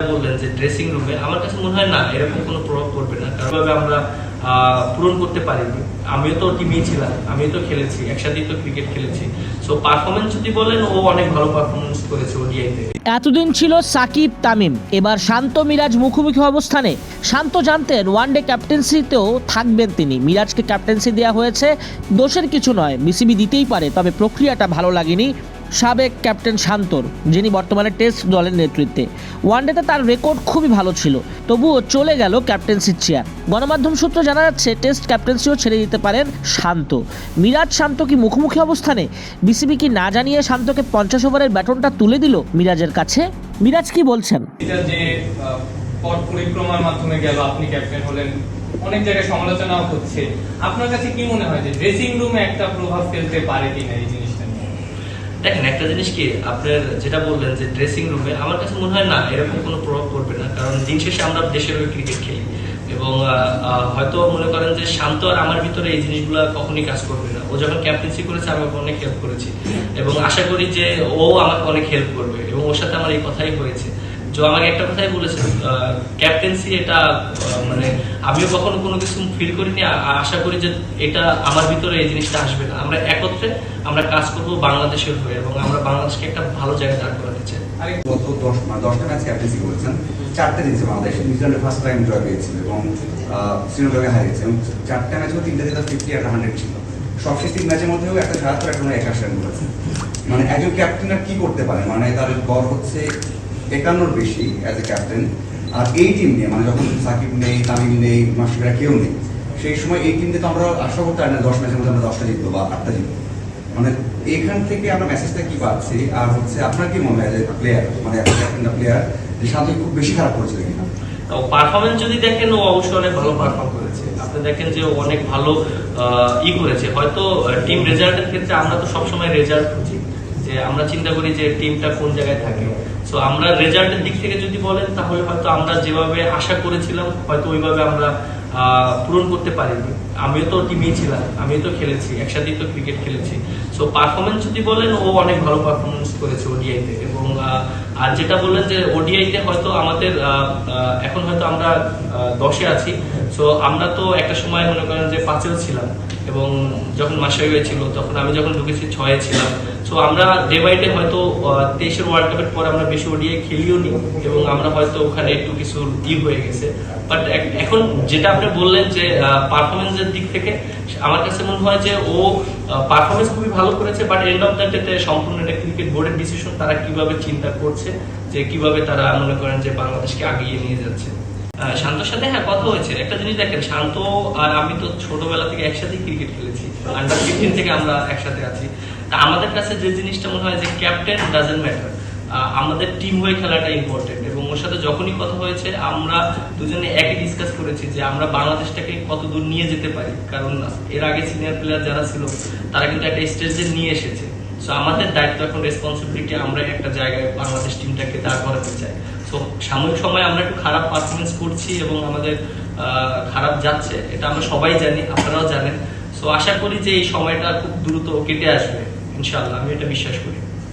বললেন যে ড্রেসিং রুমে আমার কাছে মনে হয় না, এরকম কোনো প্রভাব পড়বে না, কারণ এভাবে আমরা পূরণ করতে পারিনি। আমিও তো ছিলাম, আমিও তো খেলেছি, একসাথেই তো ক্রিকেট খেলেছি। সো পারফরমেন্স যদি বলেন, ও অনেক ভালো পারফরমেন্স করেছে ওডিআইতে এতদিন ছিল সাকিব তামিম, এবার শান্ত মিরাজ মুখোমুখি অবস্থানে। শান্ত জানতেন ওয়ানডে ক্যাপ্টেন্সিতেও থাকবেন তিনি। মিরাজকে ক্যাপ্টেন্সি দেওয়া হয়েছে, দোষের কিছু নয় বিসিবি দিতেই পারে, তবে প্রক্রিয়াটা ভালো লাগেনি। সাবেক ক্যাপ্টেন শান্তর, যিনি বর্তমানে টেস্ট দলের নেতৃত্বে। ওয়ানডেতে তার রেকর্ড খুবই ভালো ছিল, তবুও চলে গেল ক্যাপ্টেন্সির চেয়ার। গণমাধ্যম সূত্র জানা যাচ্ছে, টেস্ট ক্যাপ্টেন্সিও ছেড়ে দিতে পারেন শান্ত। মিরাজ শান্ত কি মুখোমুখি অবস্থানে? বিসিবি কি না জানিয়ে শান্তকে পঞ্চাশ ওভারের ব্যাটনটা তুলে দিল মিরাজের কাছে? মিরাজ কি বলছেন? পরিক্রমার মাধ্যমে গেল, আপনি ক্যাপ্টেন হলেন, অনেক জায়গায় হচ্ছে। আপনার কাছে কি মনে হয় যে ড্রেসিং রুমে একটা প্রভাব ফেলতে পারে কিনা এই জিনিসটা? নিয়ে দেখেন, একটা জিনিস কি, আপনার যেটা বললেন যে ড্রেসিং রুমে আমার কাছে মনে হয় না এরকম কোনো প্রভাব পড়বে না, কারণ দিন শেষে আমরা দেশের হয়ে ক্রিকেট খেলি। এবং হয়তো মনে করেন যে শান্ত আর আমার ভিতরে এই জিনিসগুলো কখনই কাজ করবে না। ও যখন ক্যাপ্টেন্সি করেছে, আমি ওকে অনেক হেল্প করেছি। এবং আশা করি যে ও আমাকে অনেক হেল্প করবে, এবং ওর সাথে আমার এই কথাই হয়েছে। যে আমাকে একটা কথাই বলেছে ক্যাপ্টেন্সি এটা মানে আমিও কখনো কোনো কিছু ফিল করিনি আশা করি যে এটা আমার ভিতরে এই জিনিসটা আসবে না। আমরা একত্রে আমরা কাজ করব বাংলাদেশের হয়ে এবং আমরা বাংলাদেশকে একটা ভালো জায়গায় দাঁড় চাই। আরেক গত দশ দশটা ম্যাচ ক্যাপ্টেন্সি করেছেন চারটে বাংলাদেশ ফার্স্ট টাইম জয় পেয়েছিল এবং শ্রীলঙ্কাকে হারিয়েছে। এবং চারটা জেতা ফিফটি একটা হান্ড্রেড ছিল। তিন ম্যাচের মধ্যেও একটা সাতাত্তর একটা একাশ রান করেছে। মানে একজন ক্যাপ্টেন আর কি করতে পারে? মানে তার গড় হচ্ছে একান্নর বেশি অ্যাজ এ ক্যাপ্টেন আর এই টিম নিয়ে মানে যখন সাকিব নেই, তামিম নেই মাসিকরা কেউ নেই, সেই সময় এই টিম থেকে আমরা আশা করতে পারি না দশ ম্যাচের মধ্যে আমরা দশটা জিতবো বা আটটা জিতবো। মানে এখান থেকে আমরা মেসেজটা কি পাচ্ছি? আর হচ্ছে আপনার কি মনে হয় যে প্লেয়ার মানে একটা প্লেয়ার যে সাথে খুব বেশি খারাপ কিনা? যদি দেখেন, ও অবশ্যই অনেক ভালো পারফর্ম করেছে। আপনি দেখেন যে অনেক ভালো ই করেছে। হয়তো টিম রেজাল্টের ক্ষেত্রে আমরা তো সবসময় রেজাল্ট খুঁজি। যে আমরা চিন্তা করি যে টিমটা কোন জায়গায় থাকে। সো আমরা রেজাল্টের দিক থেকে যদি বলেন, তাহলে হয়তো আমরা যেভাবে আশা করেছিলাম, হয়তো ওইভাবে আমরা পূরণ করতে পারিনি। আমিও তো টিমেই ছিলাম, আমিও তো খেলেছি, একসাথেই তো ক্রিকেট খেলেছি। সো পারফরমেন্স যদি বলেন, ও অনেক ভালো পারফরমেন্স করেছে ওডিআইতে এবং আর যেটা বললেন যে ওডিআইতে হয়তো আমাদের এখন হয়তো আমরা দশে আছি। সো আমরা তো একটা সময় মনে করেন যে পাঁচেও ছিলাম। এবং যখন মাসাই হয়েছিল, তখন আমি যখন ঢুকেছি, ছয়ে ছিলাম। সো আমরা ডে বাই ডে হয়তো তেইশের ওয়ার্ল্ড কাপের পর আমরা বেশি ওডিআই খেলিও নি এবং আমরা হয়তো ওখানে একটু কিছু ই হয়ে গেছে। বাট এখন যেটা আপনি বললেন যে পারফরমেন্সের দিক থেকে, আমার কাছে মনে হয় যে, ও পারফরমেন্স খুবই ভালো করেছে বাট এন্ড অফ দ্য ডেতে সম্পূর্ণ একটা ক্রিকেট বোর্ডের ডিসিশন তারা কীভাবে চিন্তা করছে, যে কীভাবে তারা মনে করেন যে বাংলাদেশকে আগিয়ে নিয়ে যাচ্ছে। শান্তর সাথে হ্যাঁ কথা হয়েছে। একটা জিনিস দেখেন, শান্ত আর আমি তো ছোটবেলা থেকে একসাথেই ক্রিকেট খেলেছি। আন্ডার ফিফটিন থেকে আমরা একসাথে আছি। তা আমাদের কাছে যে জিনিসটা মনে হয় যে ক্যাপ্টেন ডাজেন্ট ম্যাটার আমাদের টিম হয়ে খেলাটা ইম্পর্টেন্ট এবং ওর সাথে যখনই কথা হয়েছে, আমরা দুজনে একই ডিসকাস করেছি যে আমরা বাংলাদেশটাকে কত দূর নিয়ে যেতে পারি। কারণ এর আগে সিনিয়র প্লেয়ার যারা ছিল, তারা কিন্তু একটা স্টেজে নিয়ে এসেছে। সো আমাদের দায়িত্ব এখন রেসপন্সিবিলিটি আমরা একটা জায়গায় বাংলাদেশ টিমটাকে দাঁড় করাতে চাই। সাময়িক সময় আমরা একটু খারাপ পারফরমেন্স করছি এবং আমাদের খারাপ যাচ্ছে, এটা আমরা সবাই জানি, আপনারাও জানেন। সো আশা করি যে এই সময়টা খুব দ্রুত কেটে আসবে ইনশাল্লাহ আমি এটা বিশ্বাস করি।